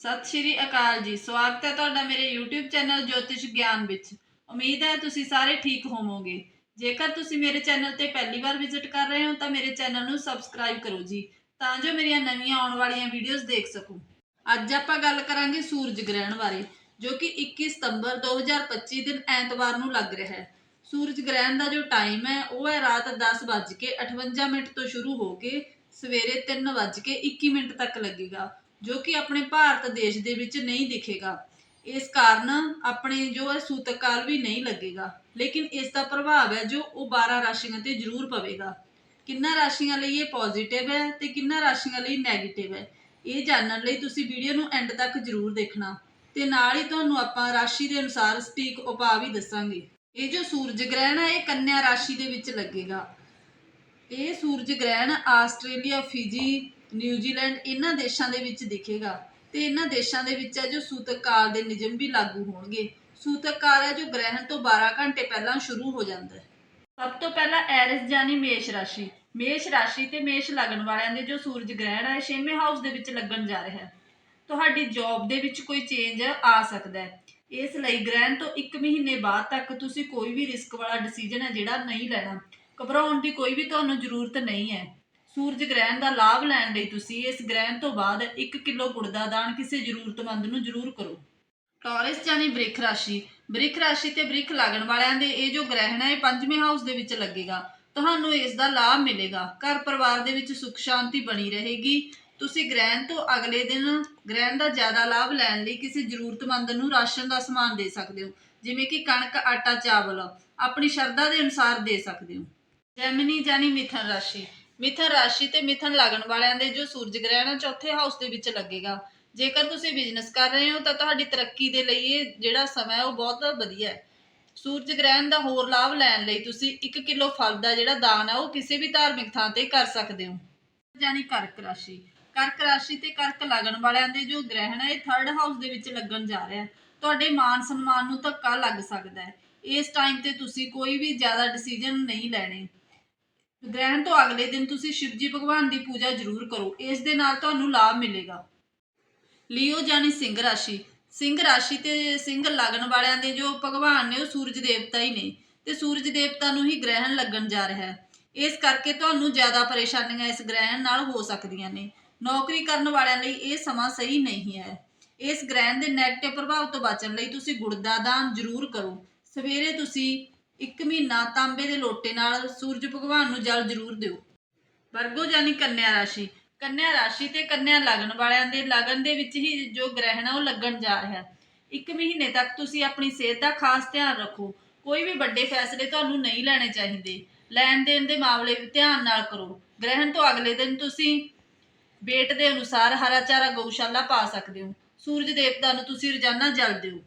ਸਤਿ ਸ਼੍ਰੀ ਅਕਾਲ ਜੀ। ਸਵਾਗਤ ਹੈ ਤੁਹਾਡਾ ਮੇਰੇ YouTube ਚੈਨਲ ਜੋਤਿਸ਼ ਗਿਆਨ ਵਿੱਚ। ਉਮੀਦ ਹੈ ਤੁਸੀਂ ਸਾਰੇ ਠੀਕ ਹੋਵੋਗੇ। ਜੇਕਰ ਤੁਸੀਂ ਮੇਰੇ ਚੈਨਲ ਤੇ ਪਹਿਲੀ ਵਾਰ ਵਿਜ਼ਿਟ ਕਰ ਰਹੇ ਹੋ, ਤਾਂ ਮੇਰੇ ਚੈਨਲ ਨੂੰ ਸਬਸਕ੍ਰਾਈਬ ਕਰੋ ਜੀ, ਤਾਂ ਜੋ ਮੇਰੀਆਂ ਨਵੀਆਂ ਆਉਣ ਵਾਲੀਆਂ ਵੀਡੀਓਜ਼ ਦੇਖ ਸਕੋ। ਅੱਜ ਆਪਾਂ ਗੱਲ ਕਰਾਂਗੇ ਸੂਰਜ ਗ੍ਰਹਿਣ ਬਾਰੇ, ਜੋ ਕਿ 21 ਸਤੰਬਰ 2025 ਦਿਨ ਐਤਵਾਰ ਨੂੰ ਲੱਗ ਰਿਹਾ ਹੈ। ਸੂਰਜ ਗ੍ਰਹਿਣ ਦਾ ਜੋ ਟਾਈਮ ਹੈ, ਉਹ ਹੈ ਰਾਤ 10:58 ਮਿੰਟ ਤੋਂ ਸ਼ੁਰੂ ਹੋ ਕੇ ਸਵੇਰੇ 3:21 ਮਿੰਟ ਤੱਕ ਲੱਗੇਗਾ। ਜੋ ਕਿ ਆਪਣੇ ਭਾਰਤ ਦੇਸ਼ ਦੇ ਵਿੱਚ ਨਹੀਂ ਦਿਖੇਗਾ। ਇਸ ਕਾਰਨ ਆਪਣੇ ਜੋ ਹੈ ਸੂਤਕ ਕਾਲ ਵੀ ਨਹੀਂ ਲੱਗੇਗਾ। ਲੇਕਿਨ ਇਸ ਦਾ ਪ੍ਰਭਾਵ ਹੈ ਜੋ ਉਹ 12 ਰਾਸ਼ੀਆਂ ਤੇ ਜ਼ਰੂਰ ਪਵੇਗਾ। ਕਿੰਨਾ ਰਾਸ਼ੀਆਂ ਲਈ ਇਹ ਪੋਜ਼ਿਟਿਵ ਹੈ ਤੇ ਕਿੰਨਾ ਰਾਸ਼ੀਆਂ ਲਈ ਨੈਗੇਟਿਵ ਹੈ? ਇਹ ਜਾਣਨ ਲਈ ਤੁਸੀਂ ਵੀਡੀਓ ਨੂੰ ਐਂਡ ਤੱਕ ਜ਼ਰੂਰ ਦੇਖਣਾ। ਤੇ ਨਾਲ ਹੀ ਤੁਹਾਨੂੰ ਆਪਾਂ ਰਾਸ਼ੀ ਦੇ ਅਨੁਸਾਰ ਸਟੀਕ ਉਪਾਅ ਵੀ ਦੱਸਾਂਗੇ। ਇਹ ਜੋ ਸੂਰਜ ਗ੍ਰਹਿਣ ਹੈ, ਇਹ ਕੰਨਿਆ ਰਾਸ਼ੀ ਦੇ ਵਿੱਚ ਲੱਗੇਗਾ। ਇਹ ਸੂਰਜ ਗ੍ਰਹਿਣ ਆਸਟ੍ਰੇਲੀਆ, ਫਿਜੀ ਨਿਊਜ਼ੀਲੈਂਡ ਇਹਨਾਂ ਦੇਸ਼ਾਂ ਦੇ ਵਿੱਚ ਦਿਖੇਗਾ ਤੇ ਇਹਨਾਂ ਦੇਸ਼ਾਂ ਦੇ ਵਿੱਚ ਹੈ ਜੋ ਸੂਤਕ ਕਾਲ ਦੇ ਨਿਯਮ ਵੀ ਲਾਗੂ ਹੋਣਗੇ। ਸੂਤਕ ਕਾਲ ਹੈ ਜੋ ਗ੍ਰਹਿਣ ਤੋਂ 12 ਘੰਟੇ ਪਹਿਲਾਂ ਸ਼ੁਰੂ ਹੋ ਜਾਂਦਾ ਹੈ। ਸਭ ਤੋਂ ਪਹਿਲਾਂ ਐਰਿਸ ਯਾਨੀ ਮੇਸ਼ ਰਾਸ਼ੀ ਮੇਸ਼ ਰਾਸ਼ੀ ਤੇ ਮੇਸ਼ ਲਗਨ ਵਾਲਿਆਂ ਦੇ ਜੋ ਸੂਰਜ ਗ੍ਰਹਿਣ ਹੈ, ਛੇਵੇਂ ਹਾਊਸ ਦੇ ਵਿੱਚ ਲੱਗਣ ਜਾ ਰਿਹਾ ਹੈ। ਤੁਹਾਡੀ ਜੌਬ ਦੇ ਵਿੱਚ ਕੋਈ ਚੇਂਜ ਆ ਸਕਦਾ ਹੈ। ਇਸ ਲਈ ਗ੍ਰਹਿਣ ਤੋਂ 1 ਮਹੀਨੇ ਬਾਅਦ ਤੱਕ ਤੁਸੀਂ ਕੋਈ ਵੀ ਰਿਸਕ ਵਾਲਾ ਡਿਸੀਜਨ ਹੈ ਜਿਹੜਾ ਨਹੀਂ ਲੈਣਾ। ਘਬਰਾਉਣ ਦੀ ਕੋਈ ਵੀ ਤੁਹਾਨੂੰ ਜ਼ਰੂਰਤ ਨਹੀਂ ਹੈ। ਸੂਰਜ ਗ੍ਰਹਿਣ ਦਾ ਲਾਭ ਲੈਣ ਲਈ ਤੁਸੀਂ ਇਸ ਗ੍ਰਹਿਣ ਤੋਂ ਬਾਅਦ 1 ਕਿਲੋ ਗੁੜ ਦਾ ਦਾਨ ਕਿਸੇ ਜ਼ਰੂਰਤਮੰਦ ਨੂੰ ਜ਼ਰੂਰ ਕਰੋ। ਟੌਰਸ ਜਾਨੀ ਬ੍ਰਿਖ ਰਾਸ਼ੀ। ਬ੍ਰਿਖ ਰਾਸ਼ੀ ਤੇ ਬ੍ਰਿਖ ਲੱਗਣ ਵਾਲਿਆਂ ਦੇ ਇਹ ਜੋ ਗ੍ਰਹਿਣ ਹੈ, ਇਹ ਪੰਜਵੇਂ ਹਾਊਸ ਦੇ ਵਿੱਚ ਲੱਗੇਗਾ। ਤੁਹਾਨੂੰ ਇਸ ਦਾ ਲਾਭ ਮਿਲੇਗਾ। ਘਰ ਪਰਿਵਾਰ ਦੇ ਵਿੱਚ ਸੁਖ ਸ਼ਾਂਤੀ ਬਣੀ ਰਹੇਗੀ। ਤੁਸੀਂ ਗ੍ਰਹਿਣ ਤੋਂ ਅਗਲੇ ਦਿਨ ਗ੍ਰਹਿਣ ਦਾ ਜ਼ਿਆਦਾ ਲਾਭ ਲੈਣ ਲਈ ਕਿਸੇ ਜ਼ਰੂਰਤਮੰਦ ਨੂੰ ਰਾਸ਼ਨ ਦਾ ਸਮਾਨ ਦੇ ਸਕਦੇ ਹੋ। ਜਿਵੇਂ ਕਿ ਕਣਕ, ਆਟਾ, ਚਾਵਲ। ਆਪਣੀ ਸ਼ਰਧਾ ਦੇ ਅਨੁਸਾਰ ਦੇ ਸਕਦੇ ਹੋ। ਜੈਮਨੀ ਜਾਨੀ ਮਿਥਨ ਰਾਸ਼ੀ। ਮਿਥਨ ਰਾਸ਼ੀ ਤੇ ਮਿਥਨ ਲੱਗਣ ਵਾਲਿਆਂ ਦੇ ਜੋ ਸੂਰਜ ਗ੍ਰਹਿਣ ਹੈ ਚੌਥੇ ਹਾਊਸ ਦੇ ਵਿੱਚ ਲੱਗੇਗਾ। ਜੇਕਰ ਤੁਸੀਂ ਬਿਜ਼ਨਸ ਕਰ ਰਹੇ ਹੋ, ਤਾਂ ਤੁਹਾਡੀ ਤਰੱਕੀ ਦੇ ਲਈ ਇਹ ਜਿਹੜਾ ਸਮਾਂ ਹੈ, ਉਹ ਬਹੁਤ ਵਧੀਆ ਹੈ। ਸੂਰਜ ਗ੍ਰਹਿਣ ਦਾ ਹੋਰ ਲਾਭ ਲੈਣ ਲਈ ਤੁਸੀਂ 1 ਕਿਲੋ ਫਲ ਦਾ ਜਿਹੜਾ ਦਾਨ ਹੈ ਉਹ ਕਿਸੇ ਵੀ ਧਾਰਮਿਕ ਥਾਂ ਤੇ ਕਰ ਸਕਦੇ ਹੋ। ਜਾਨੀ ਕਰਕ ਰਾਸ਼ੀ। ਕਰਕ ਰਾਸ਼ੀ ਤੇ ਕਰਕ ਲੱਗਣ ਵਾਲਿਆਂ ਦੇ ਜੋ ਗ੍ਰਹਿਣ ਹੈ ਇਹ ਥਰਡ ਹਾਊਸ ਦੇ ਵਿੱਚ ਲੱਗਣ ਜਾ ਰਿਹਾ ਹੈ। ਤੁਹਾਡੇ ਮਾਨ ਸਨਮਾਨ ਨੂੰ ਧੱਕਾ ਲੱਗ ਸਕਦਾ ਹੈ। ਇਸ ਟਾਈਮ ਤੇ ਤੁਸੀਂ ਕੋਈ ਵੀ ਜ਼ਿਆਦਾ ਡਿਸੀਜਨ ਨਹੀਂ ਲੈਣੇ। ਗ੍ਰਹਿਣ ਤੋਂ ਅਗਲੇ ਦਿਨ ਤੁਸੀਂ ਸ਼ਿਵਜੀ ਭਗਵਾਨ ਦੀ ਪੂਜਾ ਜ਼ਰੂਰ ਕਰੋ, ਇਸ ਦੇ ਨਾਲ ਤੁਹਾਨੂੰ ਲਾਭ ਮਿਲੇਗਾ। ਲਿਓ ਜਾਨੀ ਸਿੰਘ ਰਾਸ਼ੀ। ਸਿੰਘ ਰਾਸ਼ੀ ਤੇ ਸਿੰਘ ਲੱਗਣ ਵਾਲਿਆਂ ਦੇ ਜੋ ਭਗਵਾਨ ਨੇ, ਉਹ ਸੂਰਜ ਦੇਵਤਾ ਹੀ ਨੇ ਤੇ ਸੂਰਜ ਦੇਵਤਾ ਨੂੰ ਹੀ ਗ੍ਰਹਿਣ ਲੱਗਣ ਜਾ ਰਿਹਾ ਹੈ। ਇਸ ਕਰਕੇ ਤੁਹਾਨੂੰ ਜ਼ਿਆਦਾ ਪਰੇਸ਼ਾਨੀਆਂ ਇਸ ਗ੍ਰਹਿਣ ਨਾਲ ਹੋ ਸਕਦੀਆਂ ਨੇ। ਨੌਕਰੀ ਕਰਨ ਵਾਲਿਆਂ ਲਈ ਇਹ ਸਮਾਂ ਸਹੀ ਨਹੀਂ ਹੈ। ਇਸ ਗ੍ਰਹਿਣ ਦੇ ਨੈਗੇਟਿਵ ਪ੍ਰਭਾਵ ਤੋਂ ਬਚਣ ਲਈ ਤੁਸੀਂ ਗੁੜ ਦਾ ਦਾਨ ਜ਼ਰੂਰ ਕਰੋ। ਸਵੇਰੇ ਤੁਸੀਂ ਇੱਕ ਮਹੀਨਾ ਤਾਂਬੇ ਦੇ ਲੋਟੇ ਨਾਲ ਸੂਰਜ ਭਗਵਾਨ ਨੂੰ ਜਲ ਜ਼ਰੂਰ ਦਿਓ। ਵਰਗੋ ਜਾਨੀ ਕੰਨਿਆ ਰਾਸ਼ੀ। ਕੰਨਿਆ ਰਾਸ਼ੀ ਤੇ ਕੰਨਿਆ ਲਗਨ ਵਾਲਿਆਂ ਦੇ ਲਗਨ ਦੇ ਵਿੱਚ ਹੀ ਜੋ ਗ੍ਰਹਿਣ ਹੈ ਉਹ ਲੱਗਣ ਜਾ ਰਿਹਾ। ਹੈ ਇੱਕ ਮਹੀਨੇ ਤੱਕ ਤੁਸੀਂ ਆਪਣੀ ਸਿਹਤ ਦਾ ਖਾਸ ਧਿਆਨ ਰੱਖੋ। ਕੋਈ ਵੀ ਵੱਡੇ ਫੈਸਲੇ ਤੁਹਾਨੂੰ ਨਹੀਂ ਲੈਣੇ ਚਾਹੀਦੇ। ਲੈਣ ਦੇਣ ਦੇ ਮਾਮਲੇ ਵਿੱਚ ਧਿਆਨ ਨਾਲ ਕਰੋ। ਗ੍ਰਹਿਣ ਤੋਂ ਅਗਲੇ ਦਿਨ ਤੁਸੀਂ ਵੇਟ ਦੇ ਅਨੁਸਾਰ ਹਰਾ ਚਾਰਾ ਗਊਸ਼ਾਲਾ ਪਾ ਸਕਦੇ ਹੋ। ਸੂਰਜ ਦੇਵਤਾ ਨੂੰ ਤੁਸੀਂ ਰੋਜ਼ਾਨਾ ਜਲ ਦਿਓ।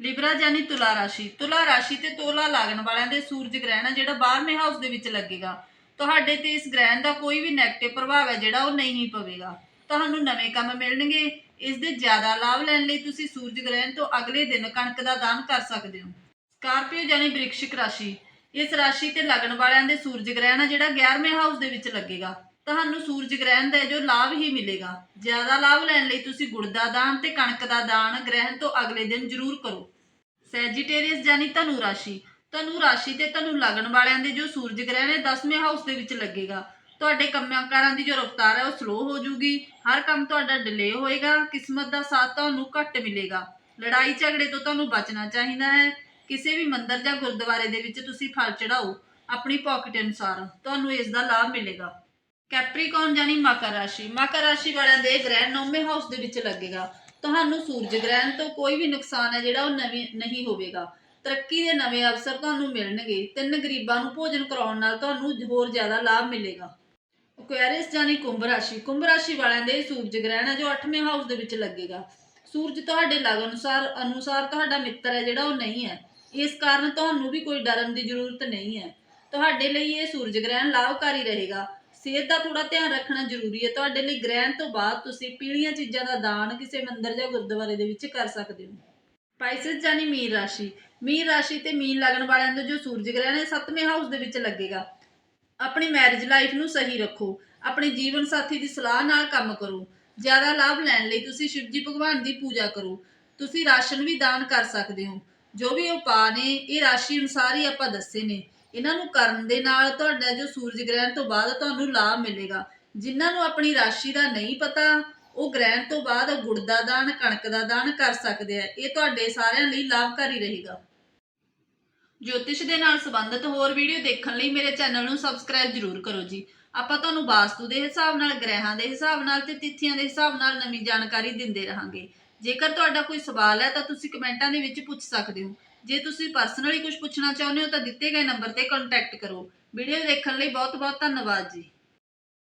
ਲਿਬਰਾ ਜਾਨੀ ਤੁਲਾ ਰਾਸ਼ੀ। ਤੁਲਾ ਰਾਸ਼ੀ ਤੇ ਤੋਲਾ ਲੱਗਣ ਵਾਲਿਆਂ ਦੇ ਸੂਰਜ ਗ੍ਰਹਿਣ ਹੈ ਜਿਹੜਾ 12ਵੇਂ ਹਾਊਸ ਦੇ ਵਿੱਚ ਲੱਗੇਗਾ। ਤੁਹਾਡੇ ਤੇ ਇਸ ਗ੍ਰਹਿਣ ਦਾ ਕੋਈ ਵੀ 네ਗੇਟਿਵ ਪ੍ਰਭਾਵ ਹੈ ਜਿਹੜਾ ਉਹ ਨਹੀਂ ਪਵੇਗਾ। ਤੁਹਾਨੂੰ ਨਵੇਂ ਕੰਮ ਮਿਲਣਗੇ। ਇਸ ਦੇ ਜ਼ਿਆਦਾ ਲਾਭ ਲੈਣ ਲਈ ਤੁਸੀਂ ਸੂਰਜ ਗ੍ਰਹਿਣ ਤੋਂ ਅਗਲੇ ਦਿਨ ਕਣਕ ਦਾ ਦਾਨ ਕਰ ਸਕਦੇ ਹੋ। ਸਕਾਰਪੀਓ ਜਾਨੀ ਬ੍ਰਿਕਸ਼ਿਕ ਰਾਸ਼ੀ। ਇਸ ਰਾਸ਼ੀ ਤੇ ਲੱਗਣ ਵਾਲਿਆਂ ਦੇ ਸੂਰਜ ਗ੍ਰਹਿਣ ਹੈ ਜਿਹੜਾ 11ਵੇਂ ਹਾਊਸ ਦੇ ਵਿੱਚ ਲੱਗੇਗਾ। ਤੁਹਾਨੂੰ ਸੂਰਜ ਗ੍ਰਹਿਣ ਦਾ ਜੋ ਲਾਭ ਹੀ ਮਿਲੇਗਾ। ਜ਼ਿਆਦਾ ਲਾਭ ਲੈਣ ਲਈ ਤੁਸੀਂ ਗੁੜ ਦਾ ਦਾਨ ਤੇ ਕਣਕ ਦਾ ਦਾਨ ਗ੍ਰਹਿਣ ਤੋਂ ਅਗਲੇ ਦਿਨ ਜ਼ਰੂਰ ਕਰੋ। ਸੈਜੀਟੇਰੀਅਸ ਯਾਨੀ ਧਨੂ ਰਾਸ਼ੀ। ਧਨੂ ਰਾਸ਼ੀ ਤੇ ਧਨੂ ਲੱਗਣ ਵਾਲਿਆਂ ਦੇ ਜੋ ਸੂਰਜ ਗ੍ਰਹਿਣ ਹੈ 10ਵੇਂ ਹਾਊਸ ਦੇ ਵਿੱਚ ਲੱਗੇਗਾ। ਤੁਹਾਡੇ ਕੰਮਾਂ ਕਾਰਾਂ ਦੀ ਜੋ ਰਫ਼ਤਾਰ ਹੈ, ਉਹ ਸਲੋ ਹੋ ਜਾਊਗੀ। ਹਰ ਕੰਮ ਤੁਹਾਡਾ ਡਿਲੇ ਹੋਏਗਾ। ਕਿਸਮਤ ਦਾ ਸਾਥ ਤੁਹਾਨੂੰ ਘੱਟ ਮਿਲੇਗਾ। ਲੜਾਈ ਝਗੜੇ ਤੋਂ ਤੁਹਾਨੂੰ ਬਚਣਾ ਚਾਹੀਦਾ ਹੈ। ਕਿਸੇ ਵੀ ਮੰਦਰ ਜਾਂ ਗੁਰਦੁਆਰੇ ਦੇ ਵਿੱਚ ਤੁਸੀਂ ਫਲ ਚੜਾਓ ਆਪਣੀ ਪਾਕਟ ਅਨੁਸਾਰ ਤੁਹਾਨੂੰ ਇਸ ਦਾ ਲਾਭ ਮਿਲੇਗਾ। ਕੈਪਰੀਕੌਨ ਜਾਨੀ ਮਕਰ ਰਾਸ਼ੀ। ਮਕਰ ਰਾਸ਼ੀ ਵਾਲਿਆਂ ਦੇ ਗ੍ਰਹਿਣ ਨੌਵੇਂ ਹਾਊਸ ਦੇ ਵਿੱਚ ਲੱਗੇਗਾ। ਤੁਹਾਨੂੰ ਸੂਰਜ ਗ੍ਰਹਿਣ ਤੋਂ ਕੋਈ ਵੀ ਨੁਕਸਾਨ ਹੈ, ਜਿਹੜਾ ਉਹ ਨਵੀਂ, ਨਹੀਂ ਹੋਵੇਗਾ। ਤਰੱਕੀ ਦੇ ਨਵੇਂ ਅਵਸਰ ਤੁਹਾਨੂੰ ਮਿਲਣਗੇ। ਤਿੰਨ ਗਰੀਬਾਂ ਨੂੰ ਭੋਜਨ ਕਰਾਉਣ ਨਾਲ ਤੁਹਾਨੂੰ ਹੋਰ ਜ਼ਿਆਦਾ ਲਾਭ ਮਿਲੇਗਾ। ਐਕੁਆਰੀਅਸ ਜਾਨੀ ਕੁੰਭ ਰਾਸ਼ੀ। ਕੁੰਭ ਰਾਸ਼ੀ ਵਾਲਿਆਂ ਦੇ ਸੂਰਜ ਗ੍ਰਹਿਣ ਹੈ, ਜੋ 8ਵੇਂ ਹਾਊਸ ਦੇ ਵਿੱਚ ਲੱਗੇਗਾ। ਸੂਰਜ ਤੁਹਾਡੇ ਲਗ ਅਨੁਸਾਰ ਅਨੁਸਾਰ ਤੁਹਾਡਾ ਮਿੱਤਰ ਹੈ, ਜਿਹੜਾ ਉਹ ਨਹੀਂ ਹੈ। ਇਸ ਕਾਰਨ ਤੁਹਾਨੂੰ ਵੀ ਕੋਈ ਡਰਨ ਦੀ ਜ਼ਰੂਰਤ ਨਹੀਂ ਹੈ। ਤੁਹਾਡੇ ਲਈ ਇਹ ਸੂਰਜ ਗ੍ਰਹਿਣ ਲਾਭਕਾਰੀ ਰਹੇਗਾ। ਸਿਹਤ ਦਾ ਥੋੜਾ ਧਿਆਨ ਰੱਖਣਾ ਜ਼ਰੂਰੀ ਹੈ। ਤੁਹਾਡੇ ਲਈ ਗ੍ਰਹਿਣ ਤੋਂ ਬਾਅਦ ਤੁਸੀਂ ਪੀਲੀਆਂ ਚੀਜ਼ਾਂ ਦਾ ਦਾਨ ਕਿਸੇ ਮੰਦਿਰ ਜਾਂ ਗੁਰਦੁਆਰੇ ਦੇ ਵਿੱਚ ਕਰ ਸਕਦੇ ਹੋ। ਪਾਈਸਸ ਜਾਨੀ ਮੀਨ ਰਾਸ਼ੀ। ਮੀਨ ਰਾਸ਼ੀ ਤੇ ਮੀਨ ਲੱਗਣ ਵਾਲਿਆਂ ਦਾ ਜੋ ਸੂਰਜ ਗ੍ਰਹਿਣ ਹੈ 7ਵੇਂ ਹਾਊਸ ਦੇ ਵਿੱਚ ਲੱਗੇਗਾ। ਆਪਣੀ ਮੈਰਿਜ ਲਾਈਫ ਨੂੰ ਸਹੀ ਰੱਖੋ। ਆਪਣੇ ਜੀਵਨ ਸਾਥੀ ਦੀ ਸਲਾਹ ਨਾਲ ਕੰਮ ਕਰੋ। ਜ਼ਿਆਦਾ ਲਾਭ ਲੈਣ ਲਈ ਤੁਸੀਂ ਸ਼ਿਵਜੀ ਭਗਵਾਨ ਦੀ ਪੂਜਾ ਕਰੋ। ਤੁਸੀਂ ਰਾਸ਼ਨ ਵੀ ਦਾਨ ਕਰ ਸਕਦੇ ਹੋ। ਜੋ ਵੀ ਉਪਾਅ ਨੇ, ਇਹ ਰਾਸ਼ੀ ਅਨੁਸਾਰ ਹੀ ਆਪਾਂ ਦੱਸੇ ਨੇ। ਇਹਨਾਂ ਨੂੰ ਕਰਨ ਦੇ ਨਾਲ ਤੁਹਾਡਾ ਜੋ ਸੂਰਜ ਗ੍ਰਹਿਣ ਤੋਂ ਬਾਅਦ ਤੁਹਾਨੂੰ ਲਾਭ ਮਿਲੇਗਾ। ਜਿਨ੍ਹਾਂ ਨੂੰ ਆਪਣੀ ਰਾਸ਼ੀ ਦਾ ਨਹੀਂ ਪਤਾ, ਉਹ ਗ੍ਰਹਿਣ ਤੋਂ ਬਾਅਦ ਗੁੜ ਦਾ ਦਾਨ, ਕਣਕ ਦਾ ਦਾਨ ਕਰ ਸਕਦੇ ਆ। ਇਹ ਤੁਹਾਡੇ ਸਾਰਿਆਂ ਲਈ ਲਾਭਕਾਰੀ ਰਹੇਗਾ। ਜੋਤਿਸ਼ ਦੇ ਨਾਲ ਸੰਬੰਧਿਤ ਹੋਰ ਵੀਡੀਓ ਦੇਖਣ ਲਈ ਮੇਰੇ ਚੈਨਲ ਨੂੰ ਸਬਸਕ੍ਰਾਈਬ ਜ਼ਰੂਰ ਕਰੋ ਜੀ। ਆਪਾਂ ਤੁਹਾਨੂੰ ਵਾਸਤੂ ਦੇ ਹਿਸਾਬ ਨਾਲ, ਗ੍ਰਹਿਾਂ ਦੇ ਹਿਸਾਬ ਨਾਲ ਤੇ ਤਿਥੀਆਂ ਦੇ ਹਿਸਾਬ ਨਾਲ ਨਵੀਂ ਜਾਣਕਾਰੀ ਦਿੰਦੇ ਰਹਾਂਗੇ। ਜੇਕਰ ਤੁਹਾਡਾ ਕੋਈ ਸਵਾਲ ਹੈ ਤਾਂ ਤੁਸੀਂ ਕਮੈਂਟਾਂ ਦੇ ਵਿੱਚ ਪੁੱਛ ਸਕਦੇ ਹੋ। ਜੇ ਤੁਸੀਂ ਪਰਸਨਲੀ ਕੁਝ ਪੁੱਛਣਾ ਚਾਹੁੰਦੇ ਹੋ ਤਾਂ ਦਿੱਤੇ ਗਏ ਨੰਬਰ ਤੇ ਕੰਟੈਕਟ ਕਰੋ। ਵੀਡੀਓ ਦੇਖਣ ਲਈ ਬਹੁਤ ਬਹੁਤ ਧੰਨਵਾਦ ਜੀ।